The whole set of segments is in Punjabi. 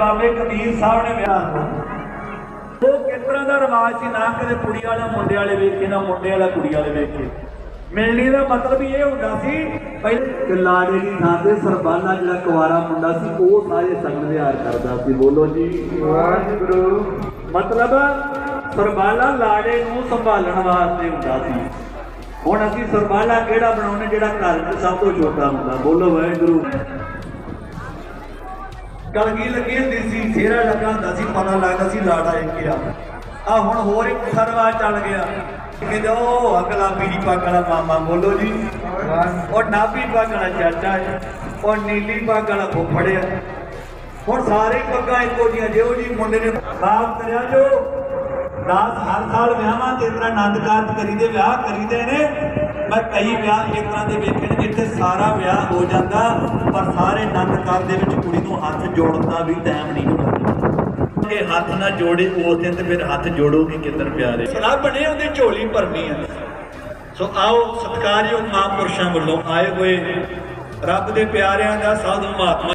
ਬਾਬੇ ਕਬੀਰ ਸਾਹਿਬ ਨੇ ਵਿਆਹ ਉਹ ਕਿਸ ਤਰ੍ਹਾਂ ਦਾ ਰਿਵਾਜ ਸੀ ਨਾ ਕਦੇ ਕੁੜੀ ਵਾਲਾ ਮੁੰਡੇ ਵਾਲੇ ਵੇਖੇ ਨਾ ਮੁੰਡੇ ਵਾਲਾ ਕੁੜੀ ਵਾਲੇ ਵੇਖੇ ਮਿਲਣੀ ਦਾ ਮਤਲਬ ਇਹ ਹੁੰਦਾ ਸੀ ਪਹਿਲੇ ਲਾੜੇ ਦੀ ਥਾਂ ਤੇ ਸਰਬਾਨਾ ਜਿਹੜਾ ਕੁਵਾਰਾ ਮੁੰਡਾ ਸੀ ਉਹ ਸਾਰੇ ਸੰਗ ਵਿਹਾਰ ਕਰਦਾ ਸੀ। ਬੋਲੋ ਜੀ। ਵਾਹਿਗੁਰੂ। ਮਤਲਬ ਸਰਬਾਲਾ ਲਾੜੇ ਨੂੰ ਸੰਭਾਲਣ ਵਾਸਤੇ ਹੁੰਦਾ ਸੀ। ਹੁਣ ਅਸੀਂ ਸਰਬਾਲਾ ਕਿਹੜਾ ਬਣਾਉਣੇ ਜਿਹੜਾ ਘਰ ਸਭ ਤੋਂ ਛੋਟਾ ਹੁੰਦਾ? ਬੋਲੋ ਵਾਹਿਗੁਰੂ। ਕਲਗੀ ਲੱਗੀ ਹੁੰਦੀ ਸੀ? ਫੇਰਾ ਲੱਗਾ ਹੁੰਦਾ ਸੀ, ਪਤਾ ਲੱਗਦਾ ਸੀ ਲਾੜਾ ਇੱਕ ਆ। ਆ ਹੁਣ ਹੋਰ ਇੱਕ ਸਰਵਾ ਚੱਲ ਗਿਆ। ਕਹਿੰਦੇ ਉਹ ਅਗਲਾ ਪੀੜੀ ਪੱਗ ਮਾਮਾ ਬੋਲੋ ਜੀ। ਉਹ ਨਾਭੀ ਪੱਗ ਚਾਚਾ ਹੈ ਉਹ ਨੀਲੀ ਪੱਗ ਵਾਲਾ ਫੁੱਫੜ ਹੁਣ ਸਾਰੇ ਪੱਗਾਂ ਇੱਕੋ ਜੀਆਂ ਜਿਹੋ ਜੀ ਮੁੰਡੇ ਨੇ। ਬਾਪ ਕਰਿਆ ਜੋ। ਦਾਸ ਹਰ ਸਾਲ ਵਿਆਹਾਂ ਤੇ ਇਸ ਤਰ੍ਹਾਂ ਆਨੰਦ ਕਾਰਜ ਕਰੀਦੇ, ਵਿਆਹ ਕਰੀਦੇ ਨੇ। ਮੈਂ ਕਈ ਵਿਆਹ ਇਸ ਤਰ੍ਹਾਂ ਦੇ ਵੇਖੇ ਨੇ ਜਿੱਥੇ ਸਾਰਾ ਵਿਆਹ ਹੋ ਜਾਂਦਾ, ਪਰ ਸਾਰੇ ਆਨੰਦ ਕਾਰਜ ਦੇ ਵਿੱਚ ਕੁੜੀ ਨੂੰ ਹੱਥ ਜੋੜਨ ਦਾ ਵੀ ਟਾਈਮ ਨਹੀਂ ਹੁੰਦਾ ਕਿ ਹੱਥ ਨਾ ਜੋੜੇ ਉਸ ਦਿਨ ਤੇ ਫਿਰ ਹੱਥ ਜੋੜੋਗੇ ਕਿੱਧਰ ਪਿਆਰੇ? ਰੱਬ ਨੇ ਉਹਦੀ, ਝੋਲੀ ਭਰਨੀ ਹੈ ਸੋ ਆਓ, ਸਤਿਕਾਰਯੋਗ ਮਹਾਂਪੁਰਸ਼ਾਂ ਵੱਲੋਂ ਆਏ ਹੋਏ ਰੱਬ ਦੇ ਪਿਆਰਿਆਂ ਦਾ ਸਾਧੂ ਮਹਾਤਮਾ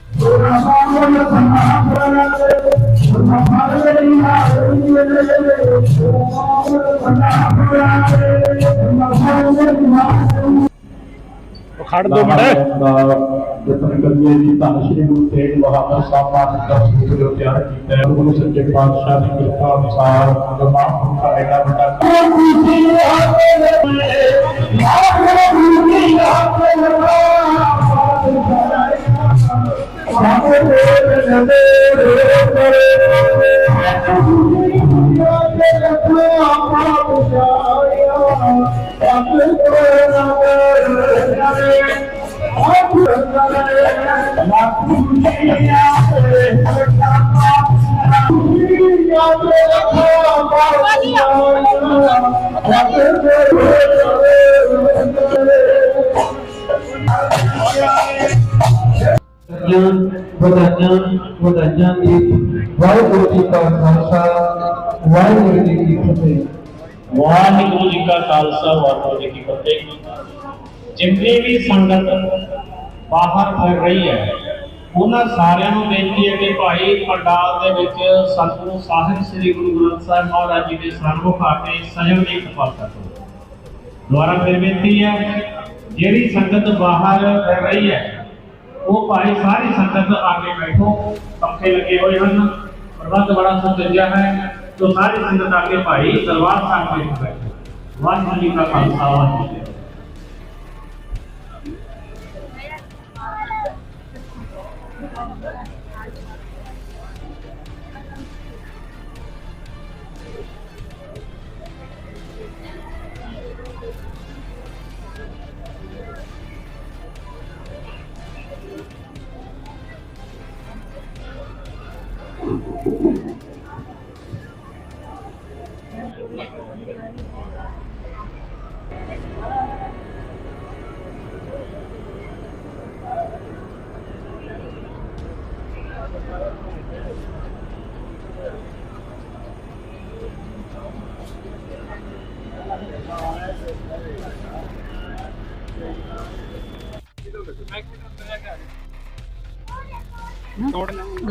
ਖੜ ਦੋ ਮੜੇ ਜਤਨ ਕਰੀਏ ਜੀ ਧੰਨ ਸ਼੍ਰੀ ਗੁਰੂ ਤੇਗ ਬਹਾਦਰ ਸਾਹਿਬ ਮਹਾਰਾਜ ਦਾ ਸਰੂਪ ਤਿਆਰ ਕੀਤਾ ਹੈ ਗੁਰੂ ਸੱਚੇ ਪਾਤਸ਼ਾਹ ਦੀ ਕਿਰਪਾ ਅਨੁਸਾਰ ਜਮਾਨ ਪੁਰਖਾ ਐਡਾ ਵੱਡਾ ਵਧਾਈਆਂ ਵਧਾਈਆਂ ਦੀ ਵਾਹਿਗੁਰੂ ਜੀ ਕਾ ਖਾਲਸਾ, ਵਾਹਿਗੁਰੂ ਜੀ ਕੀ ਫਤਿਹ। ਵਾਹਿਗੁਰੂ ਜੀ ਕਾ ਖਾਲਸਾ, ਵਾਹਿਗੁਰੂ ਜੀ ਕੀ ਫਤਿਹ। ਜਿੰਨੀ ਵੀ ਸੰਗਤ ਬਾਹਰ ਫਿਰ ਰਹੀ ਹੈ। ਉਹਨਾਂ ਸਾਰਿਆਂ ਨੂੰ ਬੇਨਤੀ ਹੈ ਕਿ ਭਾਈ ਪੰਡਾਲ ਦੇ ਵਿੱਚ ਸਤਿਗੁਰੂ ਸਾਹਿਬ, ਸ੍ਰੀ ਗੁਰੂ ਗ੍ਰੰਥ ਸਾਹਿਬ ਮਹਾਰਾਜ ਜੀ ਦੇ ਸਨਮੁਖ ਆ ਕੇ ਸਜਣ ਦੀ ਕਿਰਪਾਲਤਾ ਕਰੋ। ਦੁਆਰਾ ਫਿਰ ਬੇਨਤੀ ਹੈ, ਜਿਹੜੀ ਸੰਗਤ ਬਾਹਰ ਫਿਰ ਰਹੀ ਹੈ, ਉਹ ਭਾਈ ਸਾਰੀ ਸੰਗਤ ਆ ਕੇ ਬੈਠੋ। ਪੱਖੇ ਲੱਗੇ ਹੋਏ ਹਨ, ਪ੍ਰਬੰਧ ਬੜਾ ਸੁਚੱਜਾ ਹੈ ਤੋ ਸਾਰੀ ਸੰਗਤ ਆ ਕੇ ਭਾਈ ਦਰਬਾਰ ਸਾਹਿਬ ਵਿੱਚ ਬੈਠੋ। ਵਾਹਿਗੁਰੂ ਜੀ ਕਾ ਖਾਲਸਾ, ਵਾਹਿਗੁਰੂ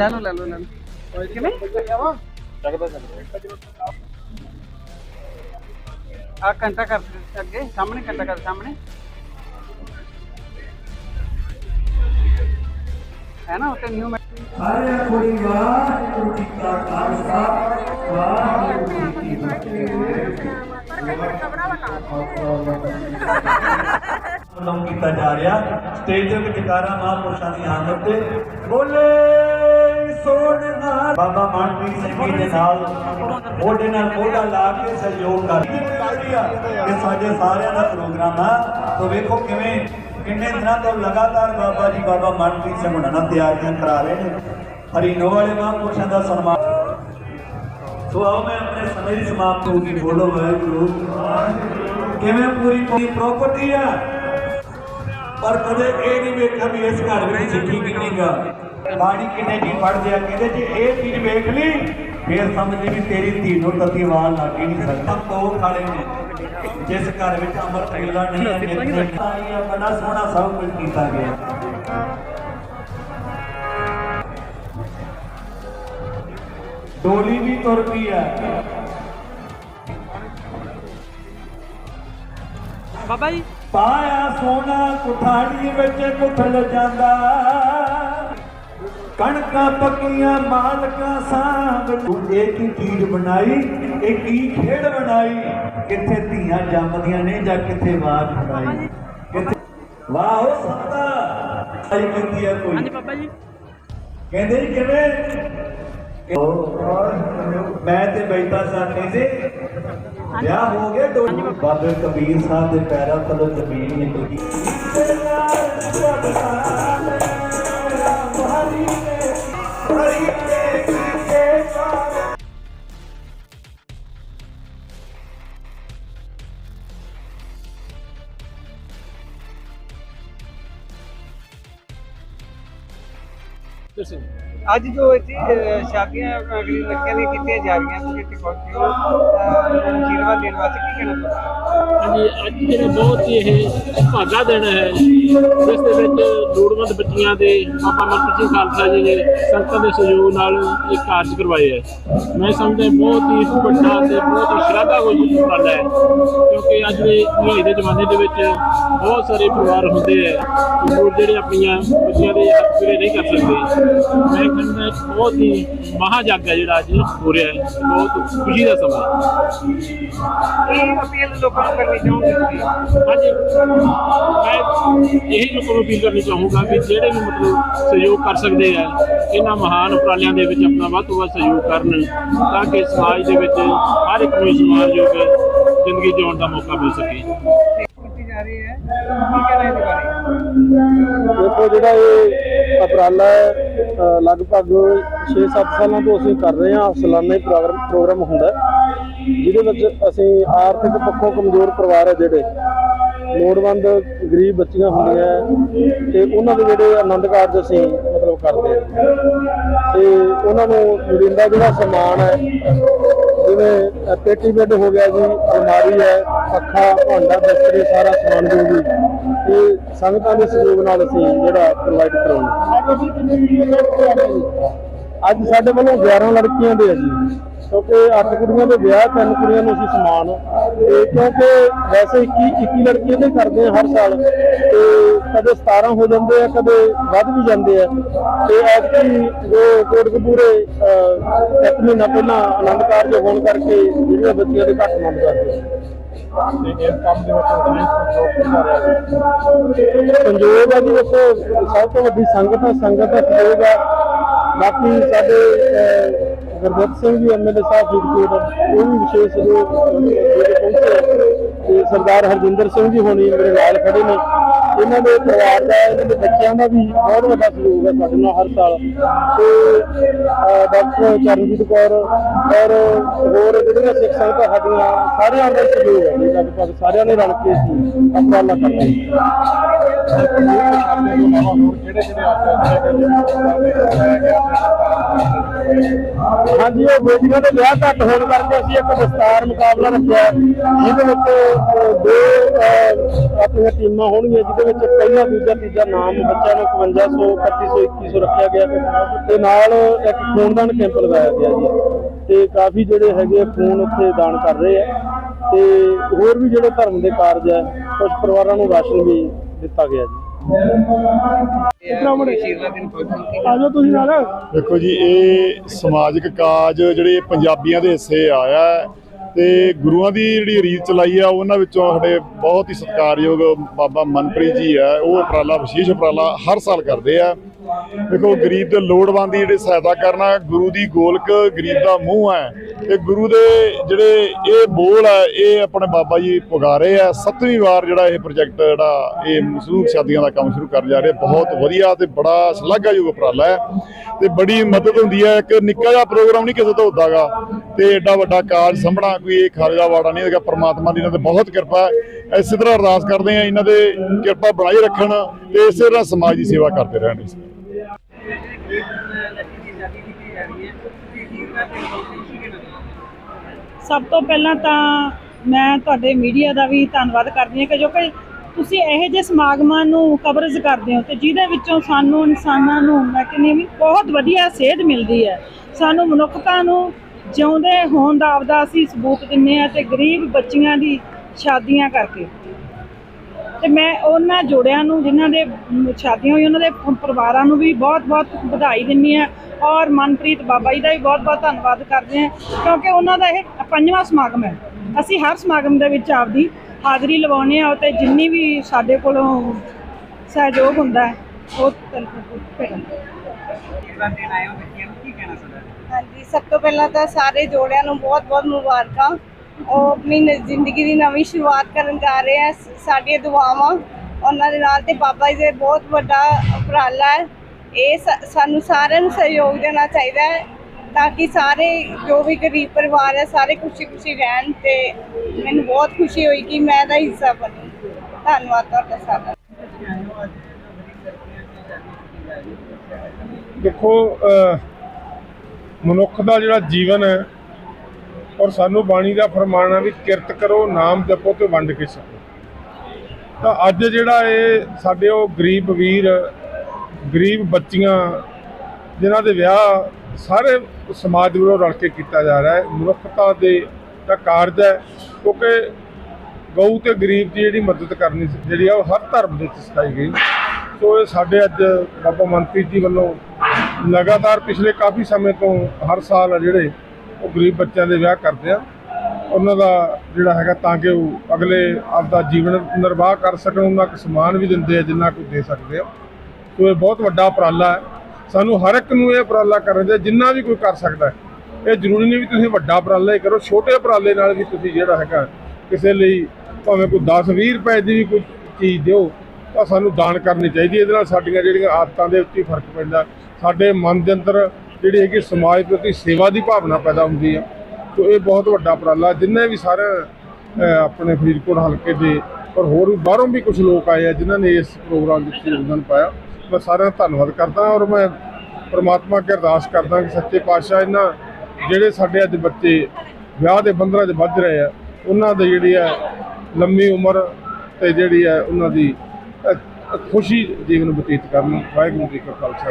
ਲੈ ਲਓ ਲੈ ਲਓ ਲੈ ਲਓ। ਕਿਵੇਂ? ਆ ਘੰਟਾ ਕਰ ਅੱਗੇ, ਸਾਹਮਣੇ ਘੰਟਾ ਕਰ ਸਾਹਮਣੇ। ਹੈ ਨਾ ਉੱਤੇ ਨਿਊ ਸਾਰੇ ਕੋਈ ਵਾਹਿਗੁਰੂ ਜੀ ਕਾ ਖਾਲਸਾ ਵਾਹਿਗੁਰੂ ਜੀ ਕੀ ਫਤਿਹ ਕੀਤਾ ਜਾ ਰਿਹਾ। ਸਟੇਜ ਦੇ ਵਿੱਚ ਮਹਾਂਪੁਰਸ਼ਾਂ ਦੀ ਆਮਦ ਤੇ ਬੋਲੇ! ਸੋਹਣਾ ਬਾਬਾ ਮਨਪ੍ਰੀਤ ਸਿੰਘ ਜੀ ਦੇ ਨਾਲ ਮੋਢੇ ਨਾਲ ਮੋਢਾ ਲਾ ਕੇ ਸਹਿਯੋਗ ਕਰ ਇਹ ਸਾਡੇ ਸਾਰਿਆਂ ਦਾ ਪ੍ਰੋਗਰਾਮ ਆ। ਤੋ ਵੇਖੋ ਕਿਵੇਂ ਕਿੰਨੇ ਦਿਨਾਂ ਤੋਂ ਲਗਾਤਾਰ ਬਾਬਾ ਜੀ ਬਾਬਾ ਮਨਪ੍ਰੀਤ ਸਿੰਘ ਹੁਣਾਂ ਨਾਲ ਤਿਆਰੀਆਂ ਕਰਾ ਰਹੇ ਨੇ। ਹਰੀਨੋ ਵਾਲੇ ਮਹਾਂਪੁਰਸ਼ਾਂ ਦਾ ਸਨਮਾਨ। ਸੋ ਆਓ ਮੈਂ ਆਪਣੇ ਸਮੇਂ ਦੀ ਸਮਾਪਤ ਹੋ ਗਈ। ਬੋਲੋ ਵਾਹਿਗੁਰੂ। ਕਿਵੇਂ ਪੂਰੀ ਪੂਰੀ ਪ੍ਰਾਪਰਟੀ ਆ? ਪਰ ਕਦੇ ਇਹ ਨਹੀਂ ਵੇਖਿਆ ਵੀ ਇਸ ਘਰ ਵਿੱਚ ਸਿੱਖੀ ਕਿੰਨੀ ਗਾ ਬਾਣੀ ਕਿੰਨੇ ਜੀ ਪੜਦੇ ਆ ਕਹਿੰਦੇ ਜੇ ਇਹ ਚੀਜ਼ ਵੇਖ ਲਈ। ਫੇਰ ਸਮਝ ਵੀ ਤੇਰੀ ਧੀ ਨੂੰ ਤਤੀ ਵਾਲ ਲੱਗ ਹੀ ਨਹੀਂ ਸਕਦਾ। ਤੋ ਖਾਲੇ ਨੇ। ਜਿਸ ਘਰ ਵਿੱਚ ਅੰਮ੍ਰਿਤ ਵੇਲਾ ਨਹੀਂ ਹੈ ਨਿਤ ਸਾਰੀਆਂ ਬੜਾ ਸੋਹਣਾ ਸਭ ਕੁਝ ਕੀਤਾ ਗਿਆ। ਡੋਲੀ ਵੀ ਤੁਰ ਪਈ ਆ। ਬਾਬਾ ਜੀ। ਪਾਇਆ ਸੋਨਾ ਕੁਠਾੜੀ ਵਿੱਚ ਕੁਠਲ ਜਾਂਦਾ। ਕਣਕਾਂ ਪੱਕੀਆਂ ਮਾਲਕਾਂ ਸਾਂਭ। ਤੂੰ ਇਹ ਕੀ ਚੀਜ਼ ਬਣਾਈ ਇਹ ਕੀ ਖੇਡ ਬਣਾਈ। ਕਿੱਥੇ ਧੀਆਂ ਜੰਮਦੀਆਂ ਨੇ ਜਾਂ ਕਿੱਥੇ ਵਾਰ ਖੜਾਈ? ਕਿੱਥੇ ਵਾਹ ਉਹ ਸੰਤਾ ਆਈ ਕਹਿੰਦੀ ਆ ਕੋਈ। ਹਾਂਜੀ ਜੀ। ਕਹਿੰਦੇ ਜੀ ਕਿਵੇਂ? ਮੈਂ ਤੇ ਬੈਠਾ ਸਾਂ ਸੀ ਵਿਆਹ ਹੋ ਗਿਆ ਦੋ ਬਾਬੇ। ਕਬੀਰ ਸਾਹਿਬ ਦੇ ਪੈਰਾਂ ਤਲੋਂ ਜ਼ਮੀਨ ਨਿਕਲ ਗਈ। ਅੱਜ ਜੋ ਇੱਥੇ ਅਹ, ਸ਼ਾਦੀਆਂ ਅਗਲੀ ਲੜਕੀਆਂ ਦੀਆਂ ਕੀਤੀਆਂ ਜਾ ਰਹੀਆਂ ਤੁਸੀਂ ਇੱਥੇ ਪਹੁੰਚੇ ਹੋ ਅਹ, ਆਸ਼ੀਰਵਾਦ ਦੇਣ ਵਾਸਤੇ ਕੀ ਕਹਿਣਾ ਚਾਹੁੰਦੇ ਹਾਂਜੀ, ਅੱਜ ਜਿਹੜਾ ਬਹੁਤ ਹੀ ਇਹ ਭਾਗਾ ਦਿਨ ਹੈ, ਜਿਸ ਦੇ ਵਿੱਚ ਲੋੜਵੰਦ ਬੱਚੀਆਂ ਦੇ ਬਾਬਾ ਮਨਪ੍ਰੀਤ ਸਿੰਘ ਖਾਲਸਾ ਜੀ ਨੇ ਸੰਗਤਾਂ ਦੇ ਸਹਿਯੋਗ ਨਾਲ ਇਹ ਕਾਰਜ ਕਰਵਾਏ ਹੈ। ਮੈਂ ਸਮਝਦਾ ਬਹੁਤ ਹੀ ਵੱਡਾ ਤੇ ਬਹੁਤ ਹੀ ਸ਼ਰਧਾ ਕੋਈ ਗੱਲ ਹੈ, ਕਿਉਂਕਿ ਅੱਜ ਦੇ ਮਹਿੰਗਾਈ ਦੇ ਜ਼ਮਾਨੇ ਦੇ ਵਿੱਚ ਬਹੁਤ ਸਾਰੇ ਪਰਿਵਾਰ ਹੁੰਦੇ ਹੈ ਜੋ ਜਿਹੜੇ ਆਪਣੀਆਂ ਬੱਚੀਆਂ ਦੇ ਹੱਥ ਪੂਰੇ ਨਹੀਂ ਕਰ ਸਕਦੇ। ਮੈਂ ਕਹਿੰਦਾ ਬਹੁਤ ਹੀ ਮਹਾ ਜੱਗ ਹੈ ਜਿਹੜਾ ਅੱਜ ਹੋ ਰਿਹਾ ਹੈ, ਬਹੁਤ ਖੁਸ਼ੀ ਦਾ ਸਮਾਂ ਹੈ। ਅਪੀਲ ਲੋਕਾਂ ਨੂੰ ਕਰਨੀ ਚਾਹੁੰਦੇ ਹਾਂਜੀ। ਮੈਂ ਇਹੀ ਲੋਕਾਂ ਨੂੰ ਅਪੀਲ ਕਰਨੀ ਚਾਹੂੰਗਾ ਕਿ ਜਿਹੜੇ ਵੀ ਮਤਲਬ ਸਹਿਯੋਗ ਕਰ ਸਕਦੇ ਆ ਇਹਨਾਂ ਮਹਾਨ ਉਪਰਾਲਿਆਂ ਦੇ ਵਿੱਚ ਆਪਣਾ ਵੱਧ ਤੋਂ ਵੱਧ ਸਹਿਯੋਗ ਕਰਨ ਤਾਂ ਕਿ ਸਮਾਜ ਦੇ ਵਿੱਚ ਹਰ ਇੱਕ ਨੂੰ ਸਮਾਨਯੋਗ ਜ਼ਿੰਦਗੀ ਜਿਉਣ ਦਾ ਮੌਕਾ ਮਿਲ ਸਕੇ। ਕੀਤੀ ਜਾ ਰਹੀ ਹੈ। ਕੀ ਦੇਖੋ ਜਿਹੜਾ ਇਹ ਉਪਰਾਲਾ ਹੈ ਲਗਭਗ 6-7 ਸਾਲਾਂ ਤੋਂ ਅਸੀਂ ਕਰ ਰਹੇ ਹਾਂ। ਸਾਲਾਨਾ ਹੀ ਪ੍ਰੋਗਰਾਮ ਪ੍ਰੋਗਰਾਮ ਹੁੰਦਾ ਹੈ, ਜਿਹਦੇ ਵਿੱਚ ਅਸੀਂ ਆਰਥਿਕ ਪੱਖੋਂ ਕਮਜ਼ੋਰ ਪਰਿਵਾਰ ਹੈ ਜਿਹੜੇ, ਲੋੜਵੰਦ ਗਰੀਬ ਬੱਚੀਆਂ ਹੁੰਦੀਆਂ ਤੇ ਉਹਨਾਂ ਦੇ ਜਿਹੜੇ ਆਨੰਦ ਕਾਰਜ ਅਸੀਂ ਮਤਲਬ ਕਰਦੇ ਹਾਂ। ਤੇ ਉਹਨਾਂ ਨੂੰ ਲੋੜੀਂਦਾ ਜਿਹੜਾ ਸਮਾਨ ਹੈ, ਜਿਵੇਂ ਪੇਟੀ ਬੈੱਡ ਹੋ ਗਿਆ ਜੀ, ਅਲਮਾਰੀ ਹੈ ਪੱਖਾ ਭਾਂਡਾ, ਬਿਸਤਰੇ, ਸਾਰਾ ਸਮਾਨ ਜੋ। ਵੀ ਇਹ ਸੰਗਤਾਂ ਦੇ ਸਹਿਯੋਗ ਨਾਲ ਅਸੀਂ ਜਿਹੜਾ ਪ੍ਰੋਵਾਈਡ ਕਰਾਉਂਦੇ ਅੱਜ ਸਾਡੇ ਵੱਲੋਂ 11 ਲੜਕੀਆਂ ਦੇ ਆ ਜੀ। ਕਿਉਂਕਿ 8 ਕੁੜੀਆਂ ਦੇ ਵਿਆਹ ਤਿੰਨ ਕੁੜੀਆਂ ਨੂੰ ਅਸੀਂ ਸਮਾਨ। ਤੇ ਕਿਉਂਕਿ ਵੈਸੇ 21 21 ਲੜਕੀਆਂ ਦੇ ਕਰਦੇ ਆ ਹਰ ਸਾਲ। ਤੇ ਕਦੇ 17 ਹੋ ਜਾਂਦੇ ਆ ਕਦੇ ਵੱਧ ਵੀ ਜਾਂਦੇ ਆ। ਤੇ ਐਤਕੀ ਜੋ ਕੋਟਕਪੂਰੇ ਇੱਕ ਮਹੀਨਾ ਪਹਿਲਾਂ ਆਨੰਦ ਕਾਰਜ ਹੋਣ ਕਰਕੇ ਜਿਹੜੀਆਂ ਬੱਚੀਆਂ ਦੇ ਘੱਟ ਆਨੰਦ ਕਰਦੇ ਆ। ਤੇ ਇਸ ਕੰਮ ਦੇ ਵਿੱਚ ਸੰਯੋਗ ਹੈ ਜੀ ਦੇਖੋ ਸਭ ਤੋਂ ਵੱਡੀ ਸੰਗਤ ਹੈ ਸੰਗਤ ਦਾ ਸਹਿਯੋਗ ਹੈ ਬਾਕੀ ਸਾਡੇ ਅਹ, ਸਿੰਘ ਜੀ ਐਮਐਲਏ ਸਾਹਿਬ ਫਰੀਦਕੋਟ ਉਹ ਵੀ ਵਿਸ਼ੇਸ਼ ਸਹਿਯੋਗ ਪਹੁੰਚੇ ਤੇ ਸਰਦਾਰ ਹਰਜਿੰਦਰ ਸਿੰਘ ਜੀ ਹੋਣੀ ਮੇਰੇ ਨਾਲ ਖੜੇ ਨੇ। ਇਹਨਾਂ ਦੇ ਪਰਿਵਾਰ ਦਾ ਇਹਨਾਂ ਦੇ ਬੱਚਿਆਂ ਦਾ ਵੀ ਬਹੁਤ ਵੱਡਾ ਸਹਿਯੋਗ ਹੈ ਸਾਡੇ ਨਾਲ ਹਰ ਸਾਲ। ਤੇ ਡਾਕਟਰ ਚਰਨਜੀਤ ਕੌਰ ਔਰ ਹੋਰ ਜਿਹੜੀਆਂ ਸਿੱਖ ਸੰਗਤਾਂ ਸਾਡੀਆਂ ਸਾਰਿਆਂ ਦਾ ਸਹਿਯੋਗ ਹੈ ਲਗਭਗ ਸਾਰਿਆਂ ਨੇ ਰਲ ਕੇ ਅਸੀਂ ਉਪਰਾਲਾ ਕਰਦੇ ਹਾਂਜੀ, ਉਹ ਬੇਟੀਆਂ ਦੇ ਵਿਆਹ ਘੱਟ ਹੋਣ ਕਰਕੇ ਅਸੀਂ ਇੱਕ ਦਸਤਾਰ ਮੁਕਾਬਲਾ ਰੱਖਿਆ। ਜਿਹਦੇ ਵਿੱਚ ਦੋ ਆਪਣੀਆਂ ਟੀਮਾਂ ਹੋਣਗੀਆਂ, ਜਿਹਦੇ ਵਿੱਚ ਪਹਿਲਾ ਦੂਜਾ ਤੀਜਾ ਨਾਮ ਬੱਚਿਆਂ ਨੂੰ 5500 3100 ਰੱਖਿਆ ਗਿਆ ਤੇ ਨਾਲ ਇੱਕ ਖੂਨਦਾਨ ਕੈਂਪ ਲਗਾਇਆ ਗਿਆ ਜੀ। ਤੇ ਕਾਫੀ ਜਿਹੜੇ ਹੈਗੇ ਖੂਨ ਉੱਥੇ ਦਾਨ ਕਰ ਰਹੇ ਆ। ਤੇ ਹੋਰ ਵੀ ਜਿਹੜੇ ਧਰਮ ਦੇ ਕਾਰਜ ਹੈ ਕੁਝ ਪਰਿਵਾਰਾਂ ਨੂੰ ਰਾਸ਼ਨ ਵੀ ਦਿੱਤਾ ਗਿਆ ਜੀ। ਆਜੋ ਤੁਸੀਂ ਨਾਲ। ਦੇਖੋ ਜੀ ਇਹ ਸਮਾਜਿਕ ਕਾਜ ਜਿਹੜੇ ਪੰਜਾਬੀਆਂ ਦੇ ਹਿੱਸੇ ਆਇਆ ਹੈ ਤੇ ਗੁਰੂਆਂ ਦੀ ਜਿਹੜੀ ਰੀਤ ਚਲਾਈ ਆ ਉਹਨਾਂ ਵਿੱਚੋਂ ਸਾਡੇ ਬਹੁਤ ਹੀ ਸਤਿਕਾਰਯੋਗ ਬਾਬਾ ਮਨਪ੍ਰੀਤ ਜੀ ਆ। ਉਹ ਉਪਰਾਲਾ ਵਿਸ਼ੇਸ਼ ਉਪਰਾਲਾ ਹਰ ਸਾਲ ਕਰਦੇ ਆ। ਦੇਖੋ, ਗਰੀਬ ਦੇ ਲੋੜਵੰਦ ਦੀ ਜਿਹੜੀ ਸਹਾਇਤਾ ਕਰਨਾ, ਗੁਰੂ ਦੀ ਗੋਲਕ ਗਰੀਬ ਦਾ ਮੂੰਹ ਹੈ। ਤੇ ਗੁਰੂ ਦੇ ਜਿਹੜੇ ਇਹ ਬੋਲ ਹੈ, ਇਹ ਆਪਣੇ ਬਾਬਾ ਜੀ ਪੁਗਾ ਆ। ਸੱਤਵੀਂ ਵਾਰ ਜਿਹੜਾ ਇਹ ਪ੍ਰੋਜੈਕਟ ਜਿਹੜਾ ਇਹ ਮਸੂਖ ਸ਼ਾਦੀਆਂ ਦਾ ਕੰਮ ਸ਼ੁਰੂ ਕਰ ਜਾ ਰਿਹਾ ਬਹੁਤ ਵਧੀਆ ਤੇ ਬੜਾ ਸ਼ਲਾਘਾਯੋਗ ਉਪਰਾਲਾ ਹੈ। ਤੇ ਬੜੀ ਮਦਦ ਹੁੰਦੀ ਹੈ। ਇੱਕ ਨਿੱਕਾ ਜਿਹਾ ਪ੍ਰੋਗਰਾਮ ਨਹੀਂ ਕਿਸੇ ਤੋਂ ਹੁੰਦਾਗਾ। ਤੇ ਐਡਾ ਵੱਡਾ ਕਾਰਜ ਸੰਭਣਾ, ਕੋਈ ਇਹ ਖਾਲਜਾ ਵਾੜਾ ਨਹੀਂ ਹੈਗਾ। ਪਰਮਾਤਮਾ ਦੀ ਇਹਨਾਂ ਤੇ ਬਹੁਤ ਕਿਰਪਾ ਹੈ। ਇਸੇ ਤਰ੍ਹਾਂ ਅਰਦਾਸ ਕਰਦੇ ਆ ਇਹਨਾਂ ਦੇ ਕਿਰਪਾ ਬਣਾਈ ਰੱਖਣ ਤੇ ਇਸੇ ਤਰ੍ਹਾਂ ਸਮਾਜ ਦੀ ਸੇਵਾ ਕਰਦੇ ਰਹਿਣ। ਇਸ ਸਭ ਤੋਂ ਪਹਿਲਾਂ ਤਾਂ ਮੈਂ ਤੁਹਾਡੇ ਮੀਡੀਆ ਦਾ ਵੀ ਧੰਨਵਾਦ ਕਰਦੀ ਹਾਂ ਕਿ ਜੋ ਕਿ ਤੁਸੀਂ ਇਹੋ ਜਿਹੇ ਸਮਾਗਮਾਂ ਨੂੰ ਕਵਰੇਜ ਕਰਦੇ ਹੋ ਤੇ ਜਿਹਦੇ ਵਿੱਚੋਂ ਸਾਨੂੰ ਇਨਸਾਨਾਂ ਨੂੰ ਮੈਂ ਕਹਿੰਦੀ ਹਾਂ ਵੀ ਬਹੁਤ ਵਧੀਆ ਸੇਧ ਮਿਲਦੀ ਹੈ। ਸਾਨੂੰ ਮਨੁੱਖਤਾ ਨੂੰ ਜਿਉਂਦੇ ਹੋਣ ਦਾ ਆਪਦਾ ਅਸੀਂ ਸਬੂਤ ਦਿੰਨੇ ਆ ਤੇ ਗਰੀਬ ਬੱਚੀਆਂ ਦੀ ਸ਼ਾਦੀਆਂ ਕਰਕੇ। ਤੇ ਮੈਂ ਉਹਨਾਂ ਜੋੜਿਆਂ ਨੂੰ, ਜਿਨ੍ਹਾਂ ਦੇ ਸ਼ਾਦੀਆਂ ਹੋਈ ਉਹਨਾਂ ਦੇ ਪਰਿਵਾਰਾਂ ਨੂੰ ਵੀ ਬਹੁਤ-ਬਹੁਤ ਵਧਾਈ ਦਿੰਨੀ ਆ ਔਰ ਮਨਪ੍ਰੀਤ ਬਾਬਾ ਜੀ ਦਾ ਵੀ ਬਹੁਤ-ਬਹੁਤ ਧੰਨਵਾਦ ਕਰਦੇ ਆ ਕਿਉਂਕਿ ਉਹਨਾਂ ਦਾ ਇਹ ਪੰਜਵਾਂ ਸਮਾਗਮ ਹੈ। ਅਸੀਂ ਹਰ ਸਮਾਗਮ ਦੇ ਵਿੱਚ ਆਪਦੀ ਹਾਜ਼ਰੀ ਲਵਾਉਂਦੇ ਆ ਤੇ ਜਿੰਨੀ ਵੀ ਸਾਡੇ ਕੋਲੋਂ ਸਹਿਯੋਗ ਹੁੰਦਾ ਹੈ, ਉਹ ਭੇਜਦੇ ਹਾਂਜੀ, ਸਭ ਤੋਂ ਪਹਿਲਾਂ ਤਾਂ ਸਾਰੇ ਜੋੜਿਆਂ ਨੂੰ ਬਹੁਤ-ਬਹੁਤ ਮੁਬਾਰਕਾਂ। ਉਹ ਆਪਣੀ ਨ- ਜ਼ਿੰਦਗੀ ਦੀ ਨਵੀਂ ਸ਼ੁਰੂਆਤ ਕਰਨ ਜਾ ਰਹੇ ਆ। ਸ- ਸਾਡੀਆਂ ਦੁਆਵਾਂ ਉਹਨਾਂ ਦੇ ਨਾਲ ਤੇ ਬਾਬਾ ਜੀ ਦੇ ਬਹੁਤ ਵੱਡਾ ਉਪਰਾਲਾ ਹੈ। ਇਹ ਸ- ਸਾਨੂੰ ਸਾਰਿਆਂ ਨੂੰ ਸਹਿਯੋਗ ਦੇਣਾ ਚਾਹੀਦਾ ਹੈ ਤਾਂ ਕਿ ਸਾਰੇ ਜੋ ਵੀ ਗਰੀਬ ਪਰਿਵਾਰ ਹੈ ਸਾਰੇ ਖੁਸ਼ੀ-ਖੁਸ਼ੀ ਰਹਿਣ ਤੇ ਮੈਨੂੰ ਬਹੁਤ ਖੁਸ਼ੀ ਹੋਈ ਕਿ ਮੈਂ ਦਾ ਹਿੱਸਾ ਬਣੀ। ਧੰਨਵਾਦ ਤੁਹਾਡਾ ਸਾਰਾ ਦੇਖੋ ਅਹ, ਮਨੁੱਖ ਦਾ ਜਿਹੜਾ ਜੀਵਨ ਹੈ ਔਰ ਸਾਨੂੰ ਬਾਣੀ ਦਾ ਫਰਮਾਨ ਹੈ ਵੀ ਕਿਰਤ ਕਰੋ, ਨਾਮ ਜਪੋ ਤੇ ਵੰਡ ਕੇ ਛਕੋ। ਤਾਂ ਅੱਜ ਜਿਹੜਾ ਇਹ ਸਾਡੇ ਉਹ ਗਰੀਬ ਵੀਰ, ਗਰੀਬ ਬੱਚੀਆਂ ਜਿਨ੍ਹਾਂ ਦੇ ਵਿਆਹ ਸਾਰੇ ਸਮਾਜ ਵੱਲੋਂ ਰਲ ਕੇ ਕੀਤਾ ਜਾ ਰਿਹਾ ਹੈ, ਮਨੁੱਖਤਾ ਦੇ ਦਾ ਕਾਰਜ ਹੈ, ਕਿਉਂਕਿ ਗਊ ਤੇ ਗਰੀਬ ਦੀ ਜਿਹੜੀ ਮਦਦ ਕਰਨੀ ਜਿਹੜੀ ਆ ਉਹ ਹਰ ਧਰਮ ਦੇ ਵਿੱਚ ਸਿਖਾਈ ਗਈ। ਸੋ ਇਹ ਸਾਡੇ ਅੱਜ ਬਾਬਾ ਮਨਪ੍ਰੀਤ ਜੀ ਵੱਲੋਂ ਲਗਾਤਾਰ ਪਿਛਲੇ ਕਾਫੀ ਸਮੇਂ ਤੋਂ ਹਰ ਸਾਲ ਆ ਜਿਹੜੇ ਉਹ ਗਰੀਬ ਬੱਚਿਆਂ ਦੇ ਵਿਆਹ ਕਰਦੇ ਆ। ਉਹਨਾਂ ਦਾ ਜਿਹੜਾ ਹੈਗਾ ਤਾਂ ਕਿ ਉਹ ਅਗਲੇ ਆਪਦਾ ਜੀਵਨ ਨਿਰਵਾਹ ਕਰ ਸਕਣ, ਉਹਨਾਂ ਕੁ ਸਮਾਨ ਵੀ ਦਿੰਦੇ ਆ, ਜਿੰਨਾ ਕੁ ਦੇ ਸਕਦੇ ਆ। ਸੋ ਇਹ ਬਹੁਤ ਵੱਡਾ ਉਪਰਾਲਾ ਹੈ। ਸਾਨੂੰ ਹਰ ਇੱਕ ਨੂੰ ਇਹ ਉਪਰਾਲਾ ਕਰਨ ਦੇ ਜਿੰਨਾ ਵੀ ਕੋਈ ਕਰ ਸਕਦਾ ਇਹ ਜ਼ਰੂਰੀ ਨਹੀਂ ਵੀ ਤੁਸੀਂ ਵੱਡਾ ਉਪਰਾਲਾ ਹੀ ਕਰੋ, ਛੋਟੇ ਉਪਰਾਲੇ ਨਾਲ ਵੀ ਤੁਸੀਂ ਜਿਹੜਾ ਹੈਗਾ ਕਿਸੇ ਲਈ ਭਾਵੇਂ ਕੋਈ 10 20 ਰੁਪਏ ਦੀ ਵੀ ਕੋਈ ਚੀਜ਼ ਦਿਓ, ਤਾਂ ਸਾਨੂੰ ਦਾਨ ਕਰਨੀ ਚਾਹੀਦੀ ਇਹਦੇ ਨਾਲ ਸਾਡੀਆਂ ਜਿਹੜੀਆਂ ਆਦਤਾਂ ਦੇ ਉੱਤੇ ਫ਼ਰਕ ਪੈਂਦਾ। ਸਾਡੇ ਮਨ ਦੇ ਅੰਦਰ ਜਿਹੜੀ ਹੈਗੀ ਸਮਾਜ ਪ੍ਰਤੀ ਸੇਵਾ ਦੀ ਭਾਵਨਾ ਪੈਦਾ ਹੁੰਦੀ ਆ। ਸੋ ਇਹ ਬਹੁਤ ਵੱਡਾ ਉਪਰਾਲਾ, ਜਿੰਨੇ ਵੀ ਸਾਰੇ ਆਪਣੇ ਫਰੀਦਕੋਟ ਹਲਕੇ ਦੇ ਔਰ ਹੋਰ ਵੀ ਬਾਹਰੋਂ ਵੀ ਕੁਝ ਲੋਕ ਆਏ ਆ, ਜਿਨ੍ਹਾਂ ਨੇ ਇਸ ਪ੍ਰੋਗਰਾਮ ਵਿੱਚ ਯੋਗਦਾਨ ਪਾਇਆ, ਮੈਂ ਸਾਰਿਆਂ ਦਾ ਧੰਨਵਾਦ ਕਰਦਾ ਔਰ ਮੈਂ ਪ੍ਰਮਾਤਮਾ ਅੱਗੇ ਅਰਦਾਸ ਕਰਦਾ ਕਿ ਸੱਚੇ ਪਾਤਸ਼ਾਹ ਇਹਨਾਂ ਜਿਹੜੇ ਸਾਡੇ ਅੱਜ ਬੱਚੇ ਵਿਆਹ ਦੇ ਬੰਧਨਾਂ 'ਚ ਵੱਜ ਰਹੇ ਆ, ਉਹਨਾਂ ਦੇ ਜਿਹੜੀ ਹੈ ਲੰਮੀ ਉਮਰ ਤੇ ਜਿਹੜੀ ਹੈ ਉਹਨਾਂ ਦੀ ਖੁਸ਼ੀ ਜੀਵਨ ਬਤੀਤ ਕਰਨ। ਵਾਹਿਗੁਰੂ ਜੀ ਕਾ ਖਾਲਸਾ